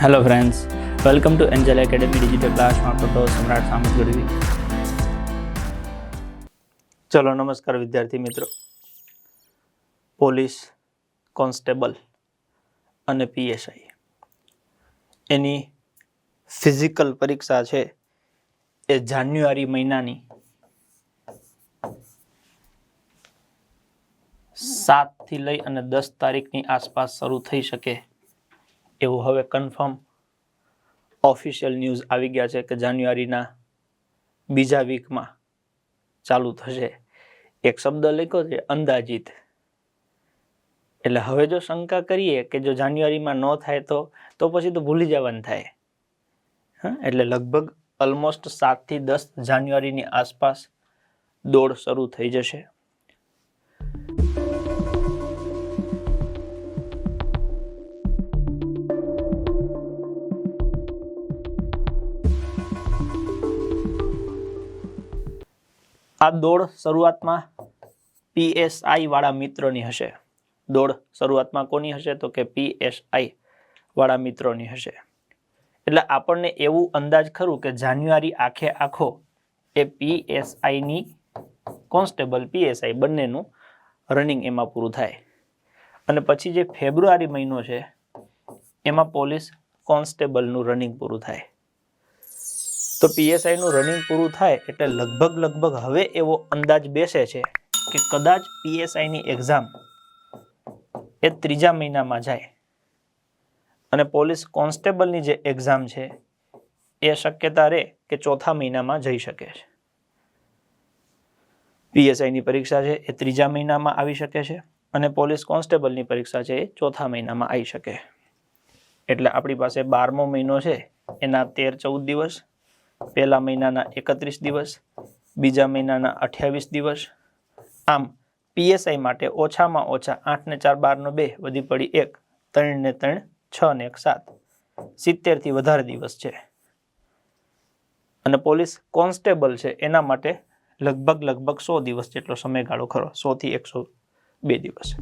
Hello friends welcome to Angel Academy Digital ક્લાસમાં ફોટો સમ્રાટ સામત ગઢવી ચલો નમસ્કાર વિદ્યાર્થી મિત્રો પોલીસ કોન્સ્ટેબલ અને પીએસઆઈ એની ફિઝિકલ પરીક્ષા છે એ જાન્યુઆરી મહિનાની સાતથી લઈ અને દસ તારીખની આસપાસ શરૂ થઈ શકે. એવું હવે કન્ફર્મ ઓફિશિયલ ન્યૂઝ આવી ગયા છે કે જાન્યુઆરીના બીજા વીકમાં ચાલુ થશે. એક શબ્દ લખ્યો છે, અંદાજિત. એટલે હવે જો શંકા કરીએ કે જો જાન્યુઆરીમાં ન થાય તો તો પછી તો ભૂલી જવાનું થાય. હા, એટલે લગભગ ઓલમોસ્ટ સાતથી દસ જાન્યુઆરીની આસપાસ દોડ શરૂ થઈ જશે. આ દોડ શરૂઆતમાં પીએસઆઈ વાળા મિત્રોની હશે. દોડ શરૂઆતમાં કોની હશે તો કે પીએસઆઈ વાળા મિત્રોની હશે. એટલે આપણને એવું અંદાજ ખરું કે જાન્યુઆરી આખે આખો એ પીએસઆઈની કોન્સ્ટેબલ પીએસઆઈ બંનેનું રનિંગ એમાં પૂરું થાય. અને પછી જે ફેબ્રુઆરી મહિનો છે, એમાં પોલીસ કોન્સ્ટેબલનું રનિંગ પૂરું થાય. તો પીએસઆઈ નું રનિંગ પૂરું થાય એટલે લગભગ લગભગ હવે એવો અંદાજ બેસે છે કે કદાચ પીએસઆઈ ની એક્ઝામ એ ત્રીજા મહિનામાં જાય. અને પોલીસ કોન્સ્ટેબલની જે એક્ઝામ છે એ શક્યતા રહે કે ચોથા મહિનામાં જઈ શકે છે. પીએસઆઈની પરીક્ષા છે એ ત્રીજા મહિનામાં આવી શકે છે અને પોલીસ કોન્સ્ટેબલની પરીક્ષા છે એ ચોથા મહિનામાં આવી શકે. એટલે આપણી પાસે બારમો મહિનો છે, એના તેર ચૌદ દિવસ પહેલા મહિનાના એકત્રીસ દિવસ, બીજા મહિનાના અઠ્યાવીસ દિવસ. આમ પીએસઆઈ માટે ઓછામાં ઓછા આઠ ને ચાર, બાર નો બે વધી પડી એક ત્રણને ત્રણ, છ ને એક, સાત. સિત્તેરથી વધારે દિવસ છે. અને પોલીસ કોન્સ્ટેબલ છે, એના માટે લગભગ લગભગ સો દિવસ જેટલો સમયગાળો ખરો સોથી એકસો બે દિવસ.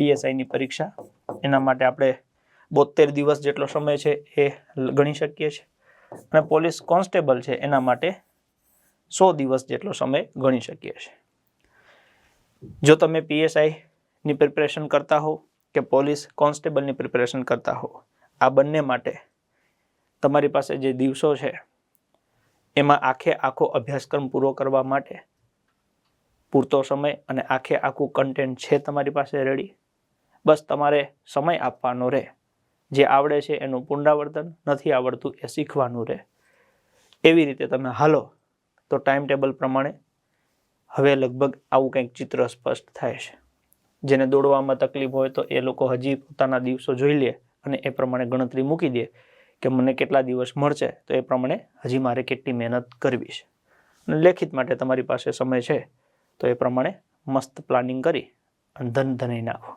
પીએસઆઈની પરીક્ષા. એના માટે આપણે બોતેર દિવસ જેટલો સમય છે એ ગણી શકીએ છીએ. અને પોલીસ કોન્સ્ટેબલ છે એના માટે સો દિવસ જેટલો સમય ગણી શકીએ છીએ. જો તમે પીએસઆઈની પ્રિપેરેશન કરતા હો કે પોલીસ કોન્સ્ટેબલની પ્રિપેરેશન કરતા હો આ બંને માટે તમારી પાસે જે દિવસો છે એમાં આખે આખો અભ્યાસક્રમ પૂરો કરવા માટે પૂરતો સમય અને આખે આખું કન્ટેન્ટ છે તમારી પાસે રેડી બસ તમારે સમય આપવાનો રહે. જે આવડે છે એનું પુનરાવર્તન નથી આવડતું એ શીખવાનું રહે. એવી રીતે તમે હાલો તો ટાઈમ ટેબલ પ્રમાણે હવે લગભગ આવું કંઈક ચિત્ર સ્પષ્ટ થાય છે. જેને દોડવામાં તકલીફ હોય તો એ લોકો હજી પોતાના દિવસો જોઈ લે અને એ પ્રમાણે ગણતરી મૂકી દે કે મને કેટલા દિવસ મળશે તો એ પ્રમાણે હજી મારે કેટલી મહેનત કરવી છે. અને લેખિત માટે તમારી પાસે સમય છે તો એ પ્રમાણે મસ્ત પ્લાનિંગ કરી અને ધન ધનાઈ નાખો.